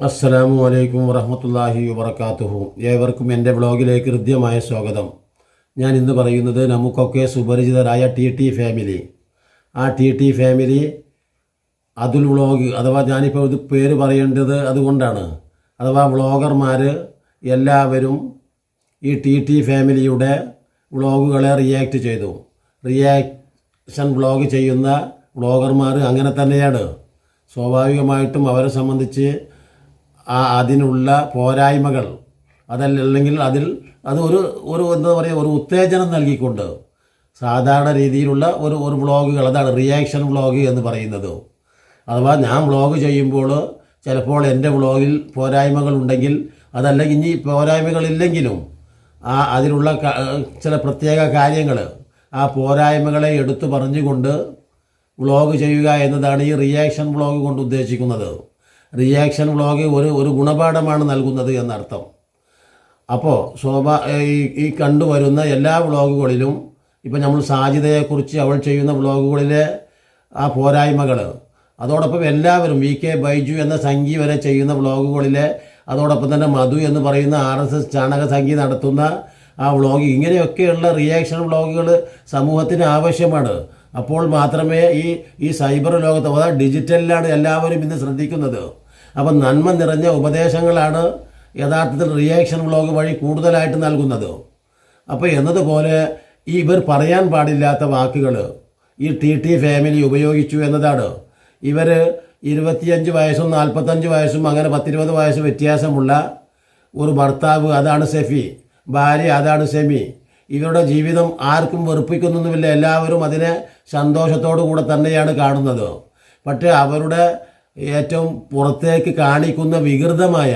അസ്സലാമു അലൈക്കും വറഹമത്തല്ലാഹി വബർക്കാത്തുഹു ഏവർക്കും എന്റെ ബ്ലോഗിലേക്ക് ഹൃദ്യമായ സ്വാഗതം. ഞാൻ ഇന്ന് പറയുന്നത് നമുക്കൊക്കെ സുപരിചിതരായ ടി ടി ഫാമിലി. ആ T T family Athul vlog അഥവാ ഞാനിപ്പോൾ ഇത് പേര് പറയേണ്ടത് അതുകൊണ്ടാണ്. അഥവാ വ്ളോഗർമാർ എല്ലാവരും ഈ ടി ടി ഫാമിലിയുടെ വ്ളോഗുകളെ റിയാക്ട് ചെയ്തു. റിയാക്ഷൻ വ്ളോഗ് ചെയ്യുന്ന വ്ളോഗർമാർ അങ്ങനെ തന്നെയാണ്. സ്വാഭാവികമായിട്ടും അവരെ സംബന്ധിച്ച് അതിനുള്ള പോരായ്മകൾ അതല്ലെങ്കിൽ അതിൽ അത് ഒരു ഒരു എന്താ പറയുക ഒരു ഉത്തേജനം നൽകിക്കൊണ്ട് സാധാരണ രീതിയിലുള്ള ഒരു ഒരു വ്ളോഗുകൾ അതാണ് റിയാക്ഷൻ വ്ളോഗ് എന്ന് പറയുന്നത്. അഥവാ ഞാൻ വ്ളോഗ് ചെയ്യുമ്പോൾ ചിലപ്പോൾ എന്റെ വ്ളോഗിൽ പോരായ്മകൾ ഉണ്ടെങ്കിൽ അതല്ലെങ്കിൽ ഇനി പോരായ്മകളില്ലെങ്കിലും ആ അതിലുള്ള ചില പ്രത്യേക കാര്യങ്ങൾ ആ പോരായ്മകളെ എടുത്തു പറഞ്ഞുകൊണ്ട് വ്ളോഗ് ചെയ്യുക എന്നതാണ് ഈ റിയാക്ഷൻ വ്ളോഗ് കൊണ്ട് ഉദ്ദേശിക്കുന്നത്. റിയാക്ഷൻ വ്ളോഗ് ഒരു ഒരു ഗുണപാഠമാണ് നൽകുന്നത് എന്നർത്ഥം. അപ്പോൾ ശോഭ ഈ ഈ കണ്ടുവരുന്ന എല്ലാ വ്ളോഗുകളിലും ഇപ്പം നമ്മൾ സാജിതയെക്കുറിച്ച് അവൾ ചെയ്യുന്ന വ്ളോഗുകളിലെ ആ പോരായ്മകൾ അതോടൊപ്പം എല്ലാവരും വി കെ ബൈജു എന്ന സംഖ്യ വരെ ചെയ്യുന്ന വ്ളോഗുകളിലെ അതോടൊപ്പം തന്നെ മധു എന്ന് പറയുന്ന ആർ എസ് എസ് ചാണക സംഗി നടത്തുന്ന ആ വ്ളോഗ് ഇങ്ങനെയൊക്കെയുള്ള റിയാക്ഷൻ വ്ളോഗുകൾ സമൂഹത്തിന് ആവശ്യമാണ്. അപ്പോൾ മാത്രമേ ഈ ഈ സൈബർ ലോകത്ത് അതായത് ഡിജിറ്റലിലാണ് എല്ലാവരും ഇന്ന് ശ്രദ്ധിക്കുന്നത്. അപ്പം നന്മ നിറഞ്ഞ ഉപദേശങ്ങളാണ് യഥാർത്ഥത്തിൽ റിയാക്ഷൻ വ്ളോഗ് വഴി കൂടുതലായിട്ട് നൽകുന്നത്. അപ്പോൾ എന്നതുപോലെ ഈ ഇവർ പറയാൻ പാടില്ലാത്ത വാക്കുകൾ ഈ ടി ടി ഫാമിലി ഉപയോഗിച്ചു എന്നതാണ്. ഇവർ ഇരുപത്തിയഞ്ച് വയസ്സും നാൽപ്പത്തഞ്ച് വയസ്സും അങ്ങനെ പത്തിരുപത് വയസ്സ് വ്യത്യാസമുള്ള ഒരു ഭർത്താവ് അതാണ് സെഫി. ഭാര്യ അതാണ് സെമി. ഇവരുടെ ജീവിതം ആർക്കും വെറുപ്പിക്കുന്നൊന്നുമില്ല. എല്ലാവരും അതിനെ സന്തോഷത്തോടു കൂടെ തന്നെയാണ് കാണുന്നത്. പക്ഷേ അവരുടെ ഏറ്റവും പുറത്തേക്ക് കാണിക്കുന്ന വികൃതമായ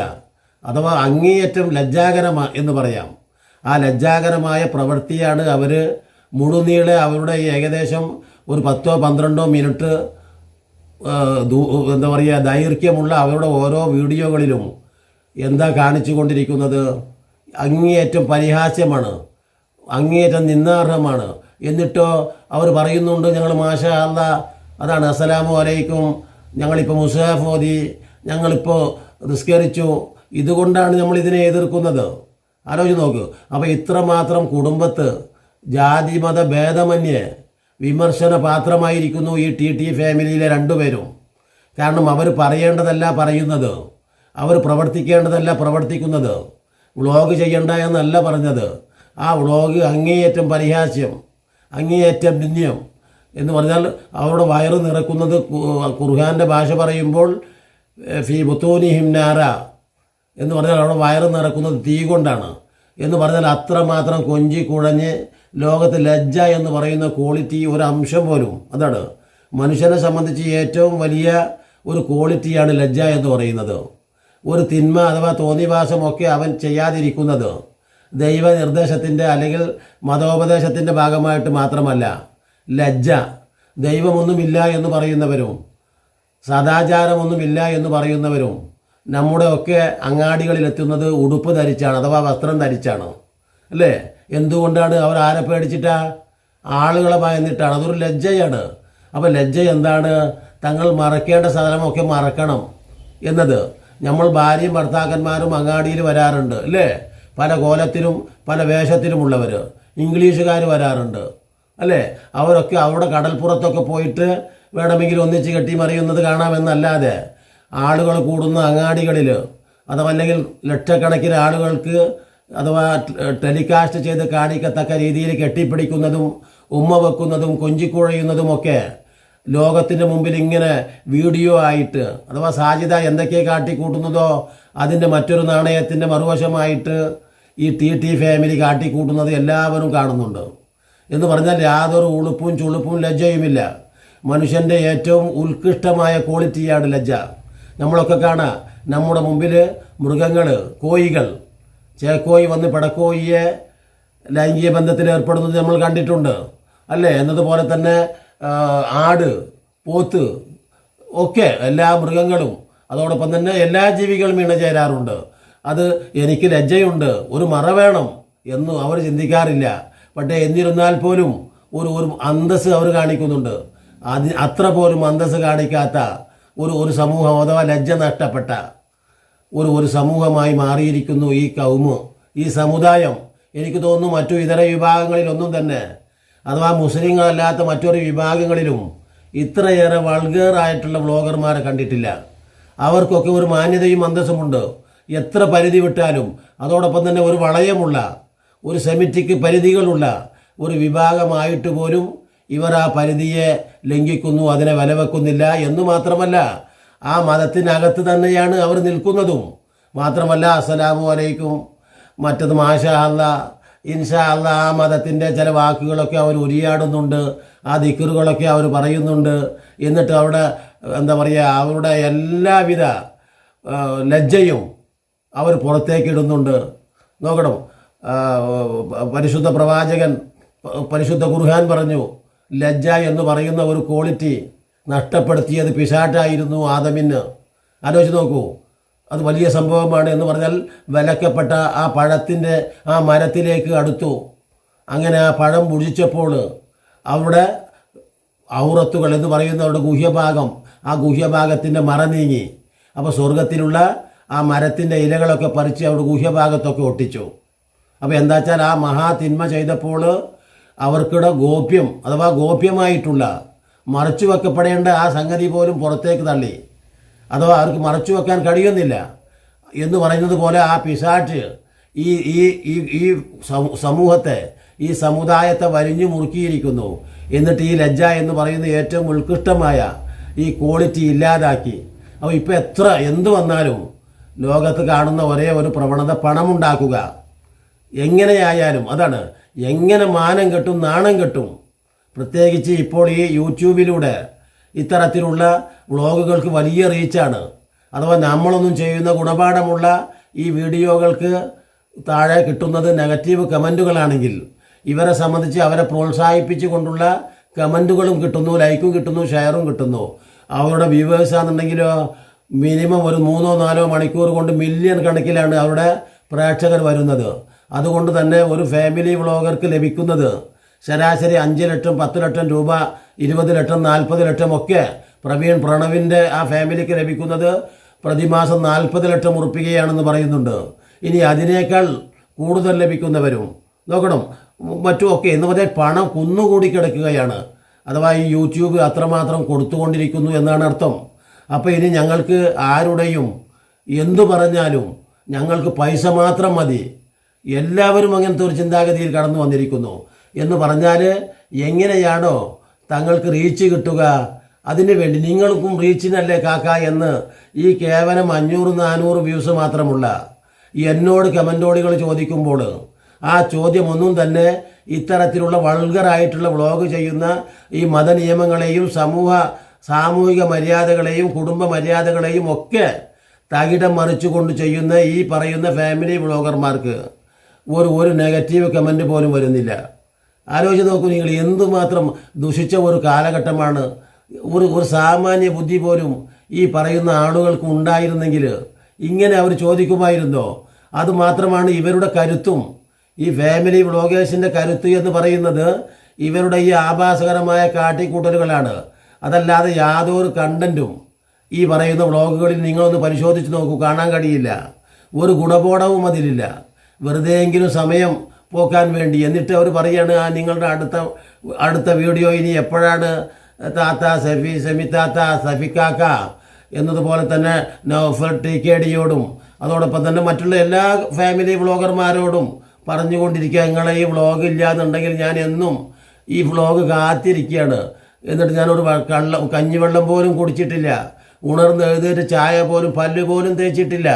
അഥവാ അങ്ങേയറ്റം ലജ്ജാകരമാ എന്ന് പറയാം. ആ ലജ്ജാകരമായ പ്രവൃത്തിയാണ് അവർ മുഴുനീളെ അവരുടെ ഏകദേശം ഒരു പത്തോ പന്ത്രണ്ടോ മിനിറ്റ് എന്താ പറയുക ദൈർഘ്യമുള്ള അവരുടെ ഓരോ വീഡിയോകളിലും എന്താ കാണിച്ചു കൊണ്ടിരിക്കുന്നത് അങ്ങേയറ്റം പരിഹാസ്യമാണ്. അങ്ങേയറ്റം നിന്നാർഹമാണ്. എന്നിട്ടോ അവർ പറയുന്നുണ്ട് ഞങ്ങൾ മാഷ അല്ല അതാണ് അസ്സലാമു അലൈക്കും ഞങ്ങളിപ്പോൾ മുസാഫ് മോദി ഞങ്ങളിപ്പോൾ നിസ്കരിച്ചു. ഇതുകൊണ്ടാണ് നമ്മൾ ഇതിനെ എതിർക്കുന്നത്. ആലോചിച്ച് നോക്കൂ. അപ്പോൾ ഇത്രമാത്രം കുടുംബത്ത് ജാതി മത ഭേദമന്യേ വിമർശന പാത്രമായിരിക്കുന്നു ഈ ടി ടി ഫാമിലിയിലെ രണ്ടുപേരും. കാരണം അവർ പറയേണ്ടതല്ല പറയുന്നത്. അവർ പ്രവർത്തിക്കേണ്ടതല്ല പ്രവർത്തിക്കുന്നത്. വ്ളോഗ് ചെയ്യണ്ട എന്നല്ല പറഞ്ഞത്. ആ വ്ളോഗ് അങ്ങേയറ്റം പരിഹാസ്യം അങ്ങേയറ്റം നിന്ദ്യം എന്ന് പറഞ്ഞാൽ അവരുടെ വയറ് നിറക്കുന്നത് ഖുർഹാന്റെ ഭാഷ പറയുമ്പോൾ ഫി ബുത്തോനി ഹിംനാര എന്ന് പറഞ്ഞാൽ അവിടെ വയറ് നിറക്കുന്നത് തീ കൊണ്ടാണ്. എന്ന് പറഞ്ഞാൽ അത്രമാത്രം കൊഞ്ചി കുഴഞ്ഞ് ലോകത്ത് ലജ്ജ എന്ന് പറയുന്ന ക്വാളിറ്റി ഒരു അംശം പോലും. അതാണ്. മനുഷ്യനെ സംബന്ധിച്ച് ഏറ്റവും വലിയ ഒരു ക്വാളിറ്റിയാണ് ലജ്ജ എന്ന് പറയുന്നത്. ഒരു തിന്മ അഥവാ തോന്നിവാസമൊക്കെ അവൻ ചെയ്യാതിരിക്കുന്നത് ദൈവനിർദ്ദേശത്തിന്റെ അല്ലെങ്കിൽ മതോപദേശത്തിന്റെ ഭാഗമായിട്ട് മാത്രമല്ല. ലജ്ജ. ദൈവമൊന്നുമില്ല എന്ന് പറയുന്നവരും സദാചാരമൊന്നുമില്ല എന്ന് പറയുന്നവരും നമ്മുടെ ഒക്കെ അങ്ങാടികളിൽ എത്തുന്നത് ഉടുപ്പ് ധരിച്ചാണ് അഥവാ വസ്ത്രം ധരിച്ചാണ്. അല്ലേ? എന്തുകൊണ്ടാണ് അവർ ആരെ പേടിച്ചിട്ടാ? ആളുകളെ ഭയന്നിട്ടാണ്. അതൊരു ലജ്ജയാണ്. അപ്പോൾ ലജ്ജ എന്താണ്? തങ്ങൾ മറക്കേണ്ട സാധനമൊക്കെ മറക്കണം എന്നത്. നമ്മൾ ഭാര്യയും ഭർത്താക്കന്മാരും അങ്ങാടിയിൽ വരാറുണ്ട് അല്ലേ? പല കോലത്തിലും പല വേഷത്തിലുമുള്ളവർ ഇംഗ്ലീഷുകാർ വരാറുണ്ട്. അല്ലേ? അവരൊക്കെ അവിടെ കടൽപ്പുറത്തൊക്കെ പോയിട്ട് വേണമെങ്കിൽ ഒന്നിച്ച് കെട്ടിമറിയുന്നത് കാണാമെന്നല്ലാതെ ആളുകൾ കൂടുന്ന അങ്ങാടികളിൽ അഥവാ അല്ലെങ്കിൽ ലക്ഷക്കണക്കിന് ആളുകൾക്ക് അഥവാ ടെലികാസ്റ്റ് ചെയ്ത് കാണിക്കത്തക്ക രീതിയിൽ കെട്ടിപ്പിടിക്കുന്നതും ഉമ്മ വെക്കുന്നതും കൊഞ്ചിക്കുഴയുന്നതുമൊക്കെ ലോകത്തിന്റെ മുമ്പിൽ ഇങ്ങനെ വീഡിയോ ആയിട്ട് അഥവാ സാധ്യത എന്തൊക്കെ കാട്ടിക്കൂട്ടുന്നതോ അതിന്റെ മറ്റൊരു നാണയത്തിന്റെ മറുവശമായിട്ട് ഈ ടി ടി ഫാമിലി കാട്ടിക്കൂട്ടുന്നത് എല്ലാവരും കാണുന്നുണ്ട്. എന്ന് പറഞ്ഞാൽ യാതൊരു ഉളുപ്പും ചുളുപ്പും ലജ്ജയുമില്ല. മനുഷ്യന്റെ ഏറ്റവും ഉത്കൃഷ്ടമായ ക്വാളിറ്റിയാണ് ലജ്ജ. നമ്മളൊക്കെ കാണാം നമ്മുടെ മുമ്പിൽ മൃഗങ്ങൾ കോയികൾ ചേക്കോയി വന്ന് പിടക്കോയിയെ ലൈംഗിക ബന്ധത്തിൽ ഏർപ്പെടുന്നത് നമ്മൾ കണ്ടിട്ടുണ്ട്. അല്ലേ? എന്നതുപോലെ തന്നെ ആട് പോത്ത് ഒക്കെ എല്ലാ മൃഗങ്ങളും അതോടൊപ്പം തന്നെ എല്ലാ ജീവികളും ഇണചേരാറുണ്ട് അത് എനിക്ക് ലജ്ജയുണ്ട്. ഒരു മറ വേണം എന്നും അവർ ചിന്തിക്കാറില്ല. പക്ഷേ എന്നിരുന്നാൽ പോലും ഒരു ഒരു അന്തസ് അവർ കാണിക്കുന്നുണ്ട്. അത് അത്ര പോലും അന്തസ് കാണിക്കാത്ത ഒരു ഒരു സമൂഹം അഥവാ ലജ്ജ നഷ്ടപ്പെട്ട ഒരു ഒരു സമൂഹമായി മാറിയിരിക്കുന്നു ഈ കൗമ് ഈ സമുദായം. എനിക്ക് തോന്നുന്നു മറ്റു ഇതര വിഭാഗങ്ങളിലൊന്നും തന്നെ അഥവാ മുസ്ലിങ്ങളല്ലാത്ത മറ്റൊരു വിഭാഗങ്ങളിലും ഇത്രയേറെ വൾഗേറായിട്ടുള്ള വ്ളോഗർമാരെ കണ്ടിട്ടില്ല. അവർക്കൊക്കെ ഒരു മാന്യതയും അന്തസ്സുമുണ്ട്. എത്ര പരിധി വിട്ടാലും അതോടൊപ്പം തന്നെ ഒരു വളയമുള്ള ഒരു സെമിറ്റിക്ക് പരിധികളുള്ള ഒരു വിഭാഗമായിട്ട് പോലും ഇവർ ആ പരിധിയെ ലംഘിക്കുന്നു അതിനെ വിലവെക്കുന്നില്ല എന്ന് മാത്രമല്ല ആ മതത്തിനകത്ത് തന്നെയാണ് അവർ നിൽക്കുന്നതും. മാത്രമല്ല അസ്സലാമു അലൈക്കും മറ്റത് മാഷാ അല്ല ഇൻഷാ അല്ല ആ മതത്തിന്റെ ചില വാക്കുകളൊക്കെ അവർ ഉരിയാടുന്നുണ്ട് ആ ദിക്കറുകളൊക്കെ അവർ പറയുന്നുണ്ട്. എന്നിട്ട് അവിടെ എന്താ പറയുക അവരുടെ എല്ലാവിധ ലജ്ജയും അവർ പുറത്തേക്കിടുന്നുണ്ട്. നോക്കണം പരിശുദ്ധ പ്രവാചകൻ പരിശുദ്ധ ഖുർഹാൻ പറഞ്ഞു ലജ്ജ എന്ന് പറയുന്ന ഒരു ക്വാളിറ്റി നഷ്ടപ്പെടുത്തിയത് പിശാട്ടായിരുന്നു ആദമിന്. ആലോചിച്ച് നോക്കൂ അത് വലിയ സംഭവമാണ് എന്ന് പറഞ്ഞാൽ വിലക്കപ്പെട്ട ആ പഴത്തിന്റെ ആ മരത്തിലേക്ക് അടുത്തു. അങ്ങനെ ആ പഴം മുഴിച്ചപ്പോൾ അവിടെ ഔറത്തുകൾ എന്ന് പറയുന്ന അവിടെ ഗുഹ്യഭാഗം ആ ഗുഹ്യഭാഗത്തിന്റെ മറ നീങ്ങി. അപ്പോൾ സ്വർഗത്തിലുള്ള ആ മരത്തിന്റെ ഇലകളൊക്കെ പറിച്ച് അവിടെ ഗുഹ്യഭാഗത്തൊക്കെ ഒട്ടിച്ചു. അപ്പോൾ എന്താ വെച്ചാൽ ആ മഹാതിന്മ ചെയ്തപ്പോൾ അവർക്കിടെ ഗോപ്യം അഥവാ ഗോപ്യമായിട്ടുള്ള മറച്ചു വെക്കപ്പെടേണ്ട ആ സംഗതി പോലും പുറത്തേക്ക് തള്ളി. അഥവാ അവർക്ക് മറച്ചു വെക്കാൻ കഴിയുന്നില്ല എന്ന് പറയുന്നത് പോലെ ആ പിശാറ്റ് ഈ ഈ ഈ സമൂഹത്തെ ഈ സമുദായത്തെ വരിഞ്ഞു മുറുക്കിയിരിക്കുന്നു. എന്നിട്ട് ഈ ലജ്ജ എന്ന് പറയുന്ന ഏറ്റവും ഉത്കൃഷ്ടമായ ഈ ക്വാളിറ്റി ഇല്ലാതാക്കി. അപ്പോൾ ഇപ്പോൾ എത്ര എന്ത് വന്നാലും ലോകത്ത് കാണുന്ന ഒരേ ഒരു പ്രവണത പണമുണ്ടാക്കുക. എങ്ങനെയായാലും അതാണ് എങ്ങനെ മാനം കെട്ടും നാണം കെട്ടും. പ്രത്യേകിച്ച് ഇപ്പോൾ ഈ യൂട്യൂബിലൂടെ ഇത്തരത്തിലുള്ള വ്ളോഗുകൾക്ക് വലിയ റീച്ചാണ്. അഥവാ നമ്മളൊന്നും ചെയ്യുന്ന ഗുണപാഠമുള്ള ഈ വീഡിയോകൾക്ക് താഴെ കിട്ടുന്നത് നെഗറ്റീവ് കമന്റുകളാണെങ്കിൽ ഇവരെ സംബന്ധിച്ച് അവരെ പ്രോത്സാഹിപ്പിച്ചുകൊണ്ടുള്ള കമന്റുകളും കിട്ടുന്നു ലൈക്കും കിട്ടുന്നു ഷെയറും കിട്ടുന്നു. അവരുടെ വ്യൂവേഴ്സ് ആണെന്നുണ്ടെങ്കിലോ മിനിമം ഒരു മൂന്നോ നാലോ മണിക്കൂർ കൊണ്ട് മില്യൺ കണക്കിലാണ് അവരുടെ പ്രേക്ഷകർ വരുന്നത്. അതുകൊണ്ട് തന്നെ ഒരു ഫാമിലി വ്ളോഗർക്ക് ലഭിക്കുന്നത് ശരാശരി അഞ്ച് ലക്ഷം പത്ത് ലക്ഷം രൂപ ഇരുപത് ലക്ഷം നാൽപ്പത് ലക്ഷം ഒക്കെ പ്രവീൺ പ്രണവിന്റെ ആ ഫാമിലിക്ക് ലഭിക്കുന്നത് പ്രതിമാസം നാൽപ്പത് ലക്ഷം ഉറപ്പിക്കുകയാണെന്ന് പറയുന്നുണ്ട്. ഇനി അതിനേക്കാൾ കൂടുതൽ ലഭിക്കുന്നവരും നോക്കണം. മറ്റുമൊക്കെ എന്ന് പറഞ്ഞാൽ പണം കുന്നുകൂടി കിടക്കുകയാണ്. അഥവാ ഈ യൂട്യൂബ് അത്രമാത്രം കൊടുത്തുകൊണ്ടിരിക്കുന്നു എന്നാണ് അർത്ഥം. അപ്പോൾ ഇനി ഞങ്ങൾക്ക് ആരുടെയും എന്തു പറഞ്ഞാലും ഞങ്ങൾക്ക് പൈസ മാത്രം മതി. എല്ലാവരും അങ്ങനത്തെ ഒരു ചിന്താഗതിയിൽ കടന്നു വന്നിരിക്കുന്നു. എന്ന് പറഞ്ഞാൽ എങ്ങനെയാണോ തങ്ങൾക്ക് റീച്ച് കിട്ടുക. അതിനു വേണ്ടി നിങ്ങൾക്കും റീച്ചിനല്ലേ കാക്ക എന്ന് ഈ കേവലം അഞ്ഞൂറ് നാനൂറ് വ്യൂസ് മാത്രമുള്ള എന്നോട് കമന്റോടികൾ ചോദിക്കുമ്പോൾ ആ ചോദ്യമൊന്നും തന്നെ ഇത്തരത്തിലുള്ള വൾഗറായിട്ടുള്ള വ്ളോഗ് ചെയ്യുന്ന ഈ മതനിയമങ്ങളെയും സമൂഹ സാമൂഹിക മര്യാദകളെയും കുടുംബ മര്യാദകളെയും ഒക്കെ തകിടം മറിച്ചുകൊണ്ട് ചെയ്യുന്ന ഈ പറയുന്ന ഫാമിലി വ്ളോഗർമാർക്ക് ഒരു ഒരു നെഗറ്റീവ് കമന്റ് പോലും വരുന്നില്ല. ആലോചിച്ച് നോക്കൂ നിങ്ങൾ എന്തുമാത്രം ദുഷിച്ച ഒരു കാലഘട്ടമാണ്. ഒരു ഒരു സാമാന്യ ബുദ്ധി പോലും ഈ പറയുന്ന ആളുകൾക്ക് ഉണ്ടായിരുന്നെങ്കിൽ ഇങ്ങനെ അവർ ചോദിക്കുമായിരുന്നോ? അതുമാത്രമാണ് ഇവരുടെ കരുത്തും. ഈ ഫാമിലി വ്ളോഗേഴ്സിന്റെ കരുത്ത് എന്ന് പറയുന്നത് ഇവരുടെ ഈ ആഭാസകരമായ കാട്ടിക്കൂട്ടലുകളാണ്. അതല്ലാതെ യാതൊരു കണ്ടന്റും ഈ പറയുന്ന വ്ളോഗുകളിൽ നിങ്ങളൊന്ന് പരിശോധിച്ച് നോക്കൂ കാണാൻ കഴിയില്ല. ഒരു ഗുണബോധവും അതിലില്ല. വെറുതെയെങ്കിലും സമയം പോക്കാൻ വേണ്ടി. എന്നിട്ട് അവർ പറയാണ് ആ നിങ്ങളുടെ അടുത്ത അടുത്ത വീഡിയോ ഇനി എപ്പോഴാണ്? താത്ത സഫി സെമി താത്ത സഫിക്കാക്ക എന്നതുപോലെ തന്നെ നൗഫർ ടി കെ ഡിയോടും അതോടൊപ്പം തന്നെ മറ്റുള്ള എല്ലാ ഫാമിലി വ്ളോഗർമാരോടും പറഞ്ഞുകൊണ്ടിരിക്കുക നിങ്ങളെ ഈ വ്ളോഗ് ഇല്ലാന്നുണ്ടെങ്കിൽ ഞാൻ എന്നും ഈ വ്ളോഗ് കാത്തിരിക്കുകയാണ്. എന്നിട്ട് ഞാനൊരു കള്ളം കഞ്ഞിവെള്ളം പോലും കുടിച്ചിട്ടില്ല. ഉണർന്ന് എഴുതിയിട്ട് ചായ പോലും പല്ല് പോലും തേച്ചിട്ടില്ല.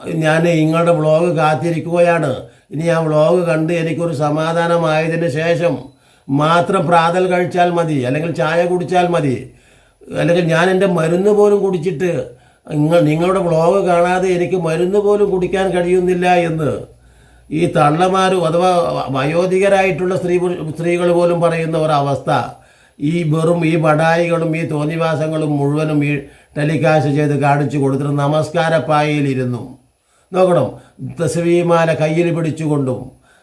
ഞാൻ നിങ്ങളുടെ വ്ളോഗ് കാത്തിരിക്കുകയാണ്. ഇനി ആ വ്ളോഗ് കണ്ട് എനിക്കൊരു സമാധാനമായതിന് ശേഷം മാത്രം പ്രാതൽ കഴിച്ചാൽ മതി അല്ലെങ്കിൽ ചായ കുടിച്ചാൽ മതി അല്ലെങ്കിൽ ഞാൻ എന്റെ മരുന്ന് പോലും കുടിച്ചിട്ട് നിങ്ങൾ നിങ്ങളുടെ വ്ളോഗ് കാണാതെ എനിക്ക് മരുന്ന് പോലും കുടിക്കാൻ കഴിയുന്നില്ല എന്ന് ഈ തള്ളമാരും അഥവാ വയോധികരായിട്ടുള്ള സ്ത്രീ സ്ത്രീകൾ പോലും പറയുന്ന ഒരവസ്ഥ. ഈ വെറും ഈ ബടായികളും ഈ തോന്നിവാസങ്ങളും മുഴുവനും ഈ ടെലികാസ്റ്റ് ചെയ്ത് കാണിച്ചു കൊടുത്തിട്ട് നമസ്കാരപ്പായയിലിരുന്നു. നോക്കണം. തസ്വീമാല കയ്യിൽ പിടിച്ചുകൊണ്ടും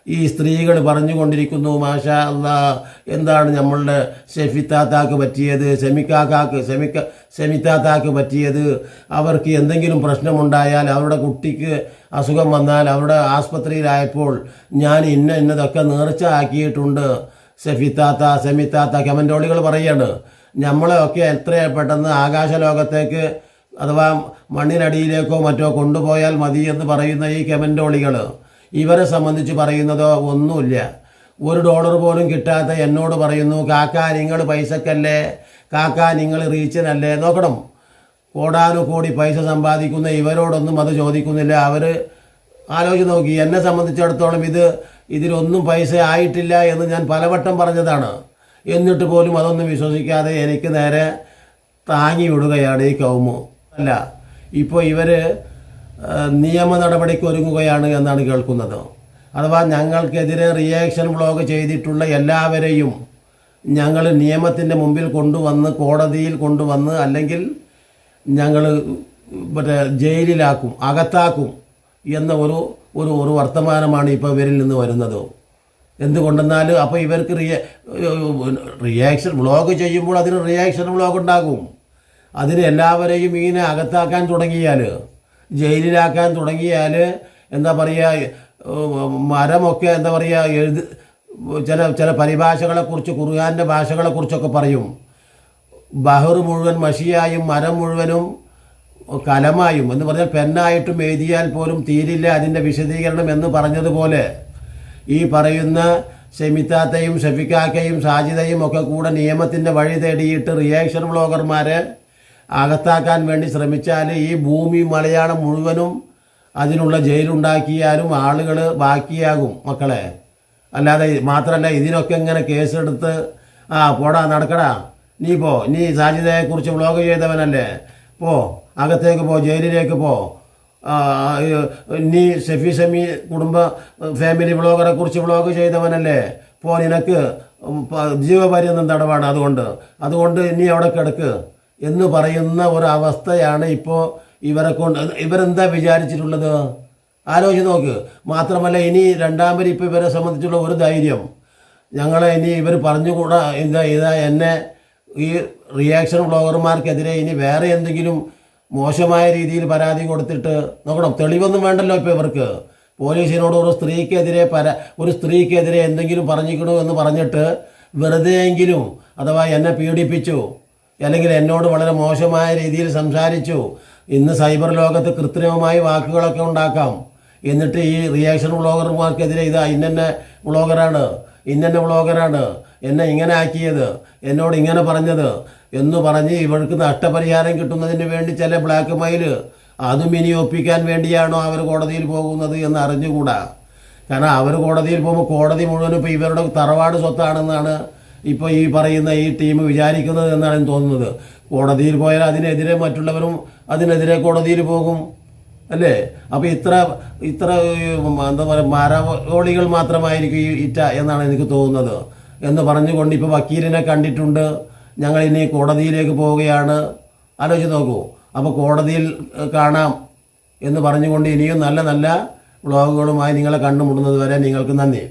ഈ സ്ത്രീകൾ പറഞ്ഞുകൊണ്ടിരിക്കുന്നു മാഷാ അല്ലാ എന്താണ് നമ്മളുടെ ഷെഫിത്താത്താക്ക് പറ്റിയത് ഷെമിക്കാക്കാക്ക് ഷെമിക്ക ഷെമിത്താത്താക്ക് പറ്റിയത്? അവർക്ക് എന്തെങ്കിലും പ്രശ്നമുണ്ടായാൽ അവരുടെ കുട്ടിക്ക് അസുഖം വന്നാൽ അവരുടെ ആസ്പത്രിയിലായപ്പോൾ ഞാൻ ഇന്ന ഇന്നതൊക്കെ നേർച്ച ആക്കിയിട്ടുണ്ട് ഷെഫിത്താത്ത സെമിത്താത്ത കമന്റോളികൾ പറയാണ് നമ്മളെയൊക്കെ എത്ര പെട്ടെന്ന് ആകാശലോകത്തേക്ക് അഥവാ മണ്ണിനടിയിലേക്കോ മറ്റോ കൊണ്ടുപോയാൽ മതി എന്ന് പറയുന്ന ഈ കെമൻഡോളികൾ ഇവരെ സംബന്ധിച്ച് പറയുന്നതോ ഒന്നുമില്ല. ഒരു ഡോളർ പോലും കിട്ടാത്ത എന്നോട് പറയുന്നു കാക്ക നിങ്ങൾ പൈസക്കല്ലേ? കാക്ക നിങ്ങൾ റീച്ചിനല്ലേ? നോക്കണം. കോടാനുകോടി പൈസ സമ്പാദിക്കുന്ന ഇവരോടൊന്നും അത് ചോദിക്കുന്നില്ല. അവർ ആലോചിച്ച് നോക്കി. എന്നെ സംബന്ധിച്ചിടത്തോളം ഇത് ഇതിലൊന്നും പൈസ ആയിട്ടില്ല എന്ന് ഞാൻ പലവട്ടം പറഞ്ഞതാണ്. എന്നിട്ട് പോലും അതൊന്നും വിശ്വസിക്കാതെ എനിക്ക് നേരെ താങ്ങി വിടുകയാണ് ഈ കൗമു. അല്ല. ഇപ്പോൾ ഇവർ നിയമ നടപടിക്ക് ഒരുങ്ങുകയാണ് എന്നാണ് കേൾക്കുന്നത്. അഥവാ ഞങ്ങൾക്കെതിരെ റിയാക്ഷൻ ബ്ലോഗ് ചെയ്തിട്ടുള്ള എല്ലാവരെയും ഞങ്ങൾ നിയമത്തിന്റെ മുമ്പിൽ കൊണ്ടുവന്ന് കോടതിയിൽ കൊണ്ടുവന്ന് അല്ലെങ്കിൽ ഞങ്ങൾ മറ്റേ ജയിലിലാക്കും അകത്താക്കും എന്ന ഒരു ഒരു ഒരു വർത്തമാനമാണ് ഇപ്പോൾ ഇവരിൽ നിന്ന് വരുന്നത്. എന്തുകൊണ്ടെന്നാൽ അപ്പോൾ ഇവർക്ക് റിയ റിയാക്ഷൻ ബ്ലോഗ് ചെയ്യുമ്പോൾ അതിന് റിയാക്ഷൻ ബ്ലോഗ് ഉണ്ടാകും. അതിന് എല്ലാവരെയും ഇങ്ങനെ അകത്താക്കാൻ തുടങ്ങിയാൽ ജയിലിലാക്കാൻ തുടങ്ങിയാൽ എന്താ പറയുക മരമൊക്കെ എന്താ പറയുക എഴുതി ചില ചില പരിഭാഷകളെക്കുറിച്ച് കുറുകാന്റെ ഭാഷകളെക്കുറിച്ചൊക്കെ പറയും. ബഹർ മുഴുവൻ മഷിയായും മരം മുഴുവനും കലമായും എന്ന് പറഞ്ഞാൽ പെന്നായിട്ടും എഴുതിയാൽ പോലും തീരില്ല അതിന്റെ വിശദീകരണം എന്ന് പറഞ്ഞതുപോലെ ഈ പറയുന്ന ഷെമിത്താത്തയും ഷെഫിക്കാക്കയും സാജിതയും ഒക്കെ കൂടെ നിയമത്തിന്റെ വഴി തേടിയിട്ട് റിയാക്ഷൻ ബ്ലോഗർമാരെ അകത്താക്കാൻ വേണ്ടി ശ്രമിച്ചാൽ ഈ ഭൂമി മലയാളം മുഴുവനും അതിനുള്ള ജയിലുണ്ടാക്കിയാലും ആളുകൾ ബാക്കിയാകും മക്കളെ. അല്ലാതെ മാത്രമല്ല ഇതിനൊക്കെ ഇങ്ങനെ കേസെടുത്ത് ആ പോടാ നടക്കടാ. നീ പോ നീ സാജിതയെക്കുറിച്ച് വ്ളോഗ് ചെയ്തവനല്ലേ. പോ അകത്തേക്ക് പോ ജയിലിലേക്ക് പോ. നീ ഷെഫി ഷമി കുടുംബ ഫാമിലി വ്ളോഗറെ കുറിച്ച് വ്ളോഗ് ചെയ്തവനല്ലേ. പോ നിനക്ക് ജീവപര്യന്തം തടവാണ് അതുകൊണ്ട്. അതുകൊണ്ട് നീ അവിടെ കിടക്ക്. എന്ന് പറയുന്ന ഒരവസ്ഥയാണ് ഇപ്പോൾ ഇവരെ കൊണ്ട് ഇവരെന്താ വിചാരിച്ചിട്ടുള്ളത്? ആലോചിച്ച് നോക്ക്. മാത്രമല്ല ഇനി രണ്ടാമത് ഇപ്പോൾ ഇവരെ സംബന്ധിച്ചുള്ള ഒരു ധൈര്യം. ഞങ്ങളെ ഇനി ഇവർ പറഞ്ഞുകൂടാ? ഇതാ ഇതാ എന്നെ ഈ റിയാക്ഷൻ ബ്ലോഗർമാർക്കെതിരെ ഇനി വേറെ എന്തെങ്കിലും മോശമായ രീതിയിൽ പരാതി കൊടുത്തിട്ട് നോക്കണം. തെളിവൊന്നും വേണ്ടല്ലോ ഇപ്പോൾ ഇവർക്ക്. പോലീസിനോട് ഒരു സ്ത്രീക്കെതിരെ പരാ ഒരു സ്ത്രീക്കെതിരെ എന്തെങ്കിലും പറഞ്ഞിക്കണോ എന്ന് പറഞ്ഞിട്ട് വെറുതെയെങ്കിലും അഥവാ എന്നെ പീഡിപ്പിച്ചു അല്ലെങ്കിൽ എന്നോട് വളരെ മോശമായ രീതിയിൽ സംസാരിച്ചു. ഇന്ന് സൈബർ ലോകത്ത് കൃത്രിമമായി വാക്കുകളൊക്കെ ഉണ്ടാക്കാം. എന്നിട്ട് ഈ റിയാക്ഷൻ വ്ളോഗർമാർക്കെതിരെ ഇത് ഇന്നെ വ്ളോഗറാണ് ഇന്നെ വ്ളോഗറാണ് എന്നെ ഇങ്ങനെ ആക്കിയത് എന്നോട് ഇങ്ങനെ പറഞ്ഞത് എന്ന് പറഞ്ഞ് ഇവർക്ക് നഷ്ടപരിഹാരം കിട്ടുന്നതിന് വേണ്ടി ചില ബ്ലാക്ക് മെയിൽ അതും ഇനി ഒപ്പിക്കാൻ വേണ്ടിയാണോ അവർ കോടതിയിൽ പോകുന്നത് എന്ന് അറിഞ്ഞുകൂടാ. കാരണം അവർ കോടതിയിൽ പോകുമ്പോൾ കോടതി മുഴുവനും ഇപ്പോൾ ഇവരുടെ തറവാട് സ്വത്താണെന്നാണ് ഇപ്പോൾ ഈ പറയുന്ന ഈ ടീം വിചാരിക്കുന്നത് എന്നാണ് തോന്നുന്നത്. കോടതിയിൽ പോയാൽ അതിനെതിരെ മറ്റുള്ളവരും അതിനെതിരെ കോടതിയിൽ പോകും. അല്ലേ? അപ്പോൾ ഇത്ര ഇത്ര എന്താ പറയുക മരവോളികൾ മാത്രമായിരിക്കും ഈ ഇറ്റ എന്നാണ് എനിക്ക് തോന്നുന്നത്. എന്ന് പറഞ്ഞുകൊണ്ട് ഇപ്പോൾ വക്കീലിനെ കണ്ടിട്ടുണ്ട്. ഞങ്ങൾ ഇനി കോടതിയിലേക്ക് പോവുകയാണ്. ആലോചിച്ച് നോക്കൂ. അപ്പോൾ കോടതിയിൽ കാണാം എന്ന് പറഞ്ഞുകൊണ്ട് ഇനിയും നല്ല നല്ല വ്ളോഗുകളുമായി നിങ്ങളെ കണ്ടുമുട്ടുന്നത് വരെ നിങ്ങൾക്ക് നന്ദി.